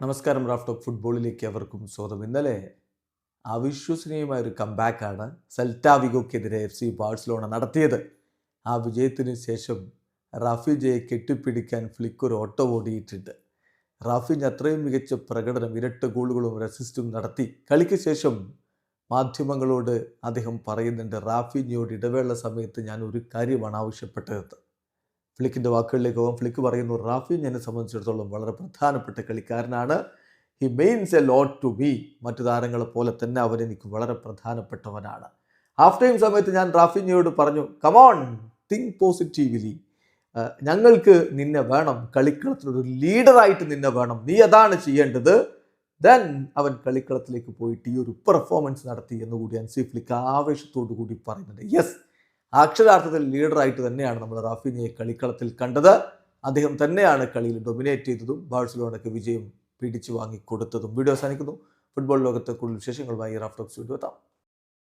നമസ്കാരം raft of ഫുട്ബോളിലേക്ക് അവർക്കും സ്വാഗതം. ഇന്നലെ അവിശ്വസനീയമായ ഒരു കംബാക്കാണ് സെൽറ്റാവിഗോക്കെതിരെ എഫ് സി ബാഴ്സലോണ നടത്തിയത്. ആ വിജയത്തിന് ശേഷം റാഫിജയെ കെട്ടിപ്പിടിക്കാൻ ഫ്ലിക്ക് ഒരു ഓട്ടോ ഓടിയിട്ടുണ്ട്. റാഫിജ് അത്രയും മികച്ച പ്രകടനം ഇരട്ട ഗോളുകളും റെസിസ്റ്റും നടത്തി. കളിക്ക് ശേഷം മാധ്യമങ്ങളോട് അദ്ദേഹം പറയുന്നുണ്ട് റാഫിജിയോട് ഇടവേള സമയത്ത് ഞാൻ ഒരു കാര്യമാണ് ആവശ്യപ്പെട്ടത്. ഫ്ലിക്കിന്റെ വാക്കുകളിലേക്ക് പോകാം. ഫ്ലിക്ക് പറയുന്നു റാഫിൻ എന്നെ സംബന്ധിച്ചിടത്തോളം വളരെ പ്രധാനപ്പെട്ട കളിക്കാരനാണ്. He means a lot to be മറ്റു താരങ്ങളെ പോലെ തന്നെ അവൻ എനിക്ക് വളരെ പ്രധാനപ്പെട്ടവനാണ്. ഹാഫ് ടൈം സമയത്ത് ഞാൻ റാഫിഞ്ഞയോട് പറഞ്ഞു കമോൺ തിങ്ക് പോസിറ്റീവ്ലി ഞങ്ങൾക്ക് നിന്നെ വേണം. കളിക്കളത്തിലൊരു ലീഡറായിട്ട് നിന്നെ വേണം. നീ അതാണ് ചെയ്യേണ്ടത്. ദെൻ അവൻ കളിക്കളത്തിലേക്ക് പോയിട്ട് ഈ ഒരു പെർഫോമൻസ് നടത്തി എന്നുകൂടി അൻസി ഫ്ലിക്ക് ആവേശത്തോടു കൂടി പറയുന്നുണ്ട്. യെസ് അക്ഷരാർത്ഥത്തിൽ ലീഡറായിട്ട് തന്നെയാണ് നമ്മൾ റാഫിനിയെ കളിക്കളത്തിൽ കണ്ടത്. അദ്ദേഹം തന്നെയാണ് കളിയിൽ ഡൊമിനേറ്റ് ചെയ്തതും ബാഴ്സലോണയ്ക്ക് വിജയം പിടിച്ചു വാങ്ങി കൊടുത്തതും. വീഡിയോ അവസാനിക്കുന്നു. ഫുട്ബോൾ ലോകത്തെ കൂടുതൽ വിശേഷങ്ങളുമായി റാഫ്റ്റോക്സ് വീഡിയോ എത്താം.